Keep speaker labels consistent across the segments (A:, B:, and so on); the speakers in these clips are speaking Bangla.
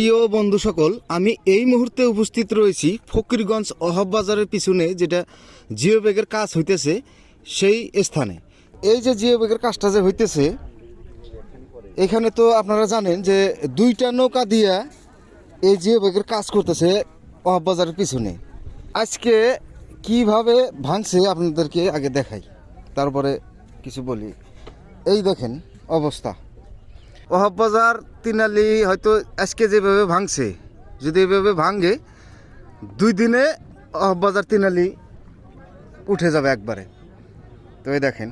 A: প্রিয় বন্ধু সকল, আমি এই মুহূর্তে উপস্থিত রয়েছি ফকিরগঞ্জ অহব বাজারের পিছনে, যেটা জিও ব্যাগের কাজ হইতেছে সেই স্থানে। এই যে জিও ব্যাগের কাজটা যে হইতেছে, এখানে তো আপনারা জানেন যে দুইটা নৌকা দিয়া এই জিও ব্যাগের কাজ করতেছে অহব বাজারের পিছনে। আজকে কীভাবে ভাঙছে আপনাদেরকে আগে দেখাই, তারপরে কিছু বলি। এই দেখেন অবস্থা। ওহাব বাজার তিনালি হয়তো আজকে যেভাবে ভাঙছে, যদি এভাবে ভাঙে, দুই দিনে ওহাব বাজার তিনালি উঠে যাবে একবারে। তো এই দেখেন,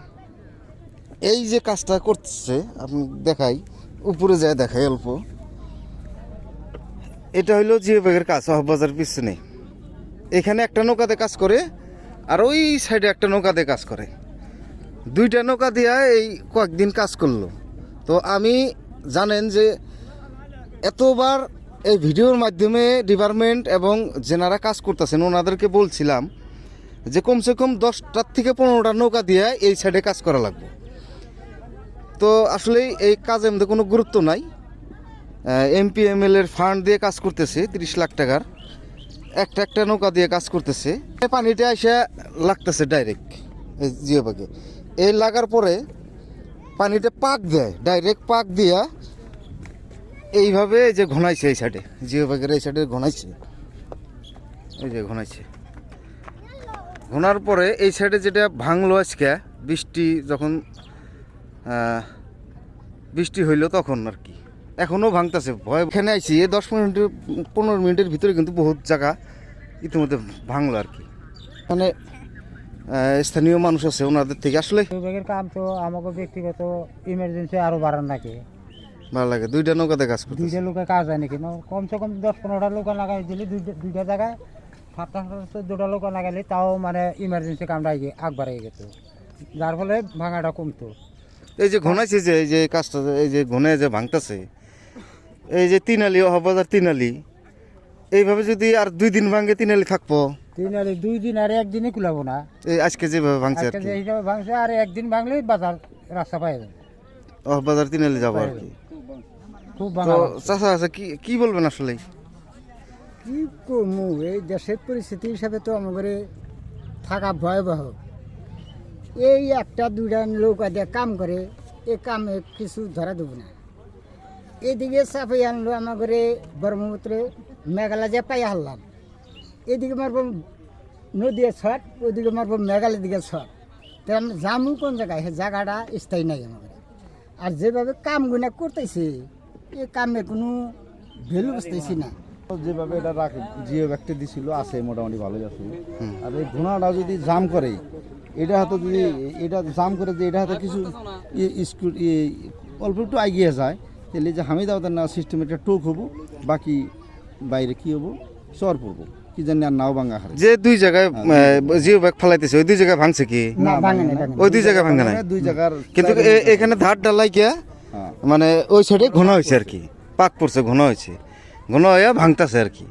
A: এই যে কাজটা করছে আপনি দেখাই, উপরে যায় দেখাই অল্প। এটা হইল জিও ব্যাগের কাজ ওহাব বাজার পিছনে। এখানে একটা নৌকাতে কাজ করে, আর ওই সাইডে একটা নৌকাতে কাজ করে। দুইটা নৌকা দিয়া এই কয়েকদিন কাজ করল। তো আমি জানেন যে এতবার এই ভিডিওর মাধ্যমে ডিপার্টমেন্ট এবং যেনারা কাজ করতেছেন, ওনাদেরকে বলছিলাম যে কমসে কম দশটার থেকে পনেরোটা নৌকা দিয়ে এই সাইডে কাজ করা লাগবে। তো আসলে এই কাজের মধ্যে কোনো গুরুত্ব নাই। এমপি এম এর ফান্ড দিয়ে কাজ করতেছে, তিরিশ লাখ টাকার। একটা একটা নৌকা দিয়ে কাজ করতেছে। পানিটা এসে লাগতেছে ডাইরেক্ট জিও এই লাগার পরে পানিটা পাক দেয় ডাইরেক্ট পাক দিয়া এইভাবে যে ঘনাইছে এই সাইডে জিও বাগের এই সাইডে ঘনাইছে। এই যে ঘনাইছে। ঘনার পরে এই সাইডে যেটা ভাঙলো আজকে, বৃষ্টি যখন বৃষ্টি হইল তখন আর কি। এখনও ভাঙতেছে, ভয় এখানে আইছি, এই দশ মিনিটের পনেরো মিনিটের ভিতরে কিন্তু বহুত জায়গা ইতিমধ্যে ভাঙলো আর কি। মানে স্থানীয় মানুষ আছে ওনাদের থেকে আসলে
B: বিভাগের কাম তো আমাকে ব্যক্তিগত ইমার্জেন্সি আরও বাড়ান নাকি
A: ভালো লাগে। দুইটা নৌকাতে কাজ করতে
B: দুইটা লোকে কাজ হয় নাকি? ন- কমসে কম দশ পনেরোটা লোক লাগাই দিলে দুইটা দুইটা জায়গায় সাতটা চোদ্দটা লোক লাগাইলে তাও মানে ইমার্জেন্সি কামটা আগ বাড়িয়ে গেত। যার ফলে ভাঙাটা কমতো।
A: এই যে ঘনাইছে যে এই যে কাজটা এই যে ঘনে যে ভাঙতেছে এই যে তিনালি অহবাজার তিনালি এইভাবে যদি আর দুই দিন ভাঙে তিনালি থাকব?
B: তিন আর দুই দিন আর একদিনই কুলাবো না।
A: এই আজকে যেভাবে ভাঙছে
B: আজকে হিসাবে ভাঙছে আর একদিন ভাঙলেই বাজার রাস্তা পাই যাবে।
A: অহবাজার তিনালি যাব আর কি।
B: খুব ভাঙা
A: চাষা আছে কি কি বলবেন আসলে?
B: কি করব এই দেশের পরিস্থিতি হিসাবে তো আমাদের থাকা ভয়াবহ। এই একটা দুইটা লোক দিয়ে কাম করে এ কামে কিছু ধরা দেবো না। এদিকে চাপাই আনলো আমাদের ব্রহ্মপুত্রে। মেঘালয় যে পাই হারলাম। এদিকে মারব নদীর ছট ওইদিকে মারব মেঘালয় দিকে ছট। তো আমি যামু কোন জায়গায়? সে জায়গাটা স্থায়ী নাই আমাদের আর যেভাবে কামগুনা করতেছে এ কামে কোনো ভ্যালু বুঝতেছি না।
C: যেভাবে এটা রাখ জিও ব্যাগটা দিছিল আছে মোটামুটি ভালোই আছে। আর এই ঘোড়াটা যদি জাম করে এটা হয়তো যদি এটা জাম করে যে এটা হয়তো কিছু স্কুল অল্প একটু এগিয়ে যায় তাহলে যে হামিদ আওতার না সিস্টেম এটা টোক হব বাকি বাইরে কি হব? চর পড়ব। কি জানি আর নাও ভাঙা হারে।
A: যে দুই জায়গায় জিও ব্যাগ ফালাইতেছে ওই দুই জায়গায় ভাঙছে কি?
B: না না না।
A: ওই দুই জায়গায় ভাঙে নাই?
C: দুই জায়গার
A: কিন্তু এখানে ধার ডালাই কে
C: হ্যাঁ।
A: মানে ওই সাইডে ঘন হয়েছে আর কি। পাক পড়ছে ঘন হয়েছে। ঘন হয়ে ভাঙতেছে আর কি।